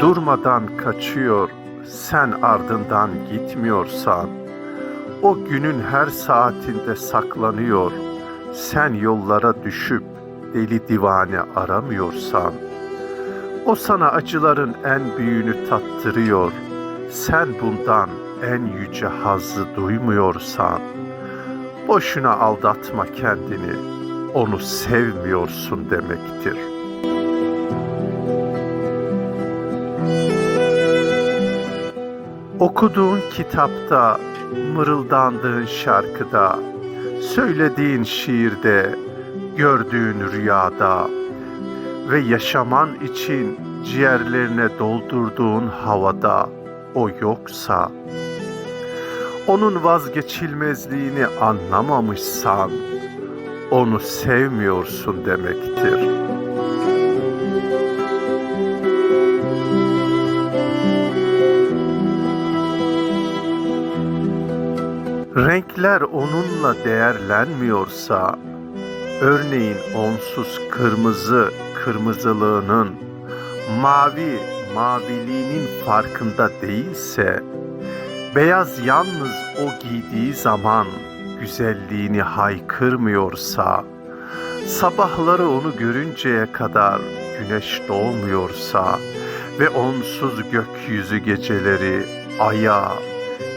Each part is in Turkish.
durmadan kaçıyor, sen ardından gitmiyorsan, o günün her saatinde saklanıyor, sen yollara düşüp deli divane aramıyorsan, o sana acıların en büyüğünü tattırıyor, sen bundan en yüce hazzı duymuyorsan, boşuna aldatma kendini, onu sevmiyorsun demektir. Okuduğun kitapta, mırıldandığın şarkıda, söylediğin şiirde, gördüğün rüyada ve yaşaman için ciğerlerine doldurduğun havada o yoksa, onun vazgeçilmezliğini anlamamışsan, onu sevmiyorsun demektir. Renkler onunla değerlenmiyorsa, örneğin onsuz kırmızı kırmızılığının, mavi maviliğinin farkında değilse, beyaz yalnız o giydiği zaman güzelliğini haykırmıyorsa, sabahları onu görünceye kadar güneş doğmuyorsa ve onsuz gökyüzü geceleri aya,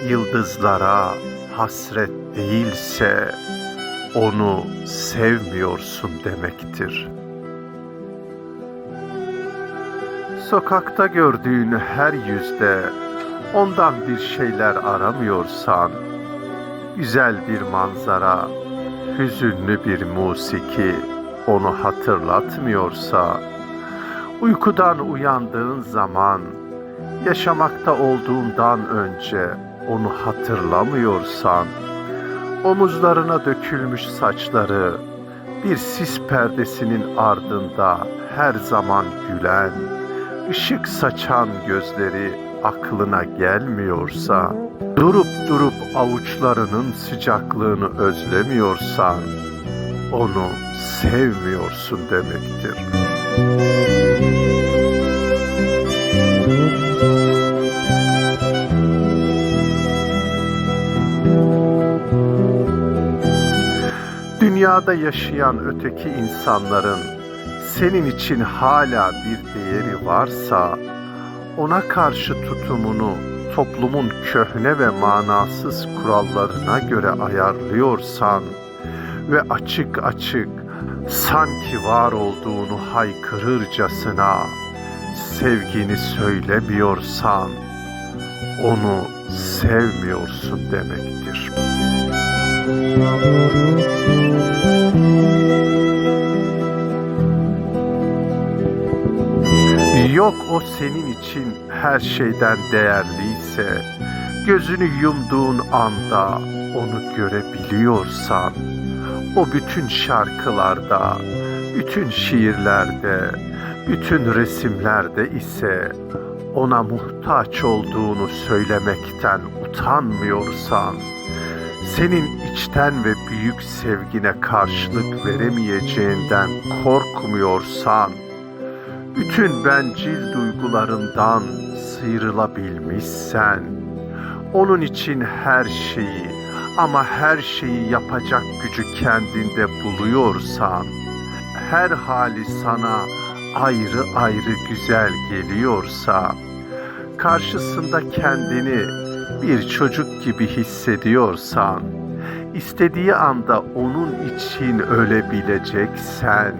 yıldızlara hasret değilse onu sevmiyorsun demektir. Sokakta gördüğün her yüzde ondan bir şeyler aramıyorsan, güzel bir manzara, hüzünlü bir musiki onu hatırlatmıyorsa, uykudan uyandığın zaman, yaşamakta olduğundan önce onu hatırlamıyorsan, omuzlarına dökülmüş saçları, bir sis perdesinin ardında her zaman gülen, ışık saçan gözleri aklına gelmiyorsa, durup durup avuçlarının sıcaklığını özlemiyorsan, onu sevmiyorsun demektir. Dünyada yaşayan öteki insanların senin için hala bir değeri varsa, ona karşı tutumunu toplumun köhne ve manasız kurallarına göre ayarlıyorsan ve açık açık sanki var olduğunu haykırırcasına sevgini söylemiyorsan onu sevmiyorsun demektir. Yok o senin için her şeyden değerliyse, gözünü yumduğun anda onu görebiliyorsan, o bütün şarkılarda, bütün şiirlerde, bütün resimlerde ise ona muhtaç olduğunu söylemekten utanmıyorsan, senin içten ve büyük sevgine karşılık veremeyeceğinden korkmuyorsan, bütün bencil duygularından sıyrılabilmişsen, onun için her şeyi ama her şeyi yapacak gücü kendinde buluyorsan, her hali sana ayrı ayrı güzel geliyorsa, karşısında kendini bir çocuk gibi hissediyorsan, istediği anda onun için ölebileceksen,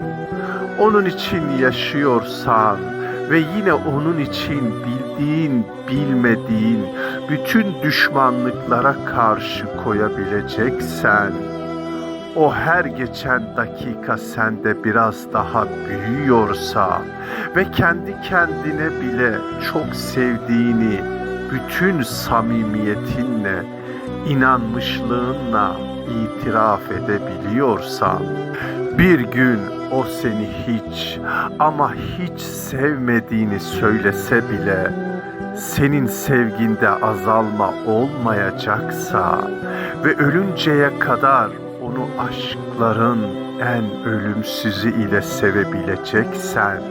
onun için yaşıyorsan ve yine onun için bildiğin, bilmediğin bütün düşmanlıklara karşı koyabileceksen, o her geçen dakika sende biraz daha büyüyorsa ve kendi kendine bile çok sevdiğini bütün samimiyetinle, inanmışlığınla itiraf edebiliyorsan, bir gün o seni hiç ama hiç sevmediğini söylese bile senin sevginde azalma olmayacaksa ve ölünceye kadar onu aşkların en ölümsüzü ile sevebileceksen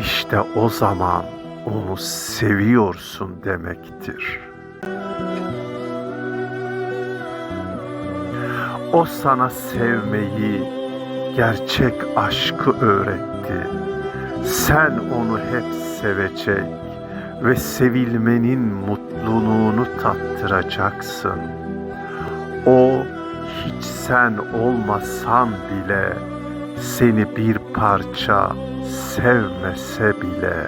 işte o zaman onu seviyorsun demektir. O sana sevmeyi, gerçek aşkı öğretti. Sen onu hep sevecek ve sevilmenin mutluluğunu tattıracaksın. O hiç sen olmasan bile seni bir parça sevmese bile.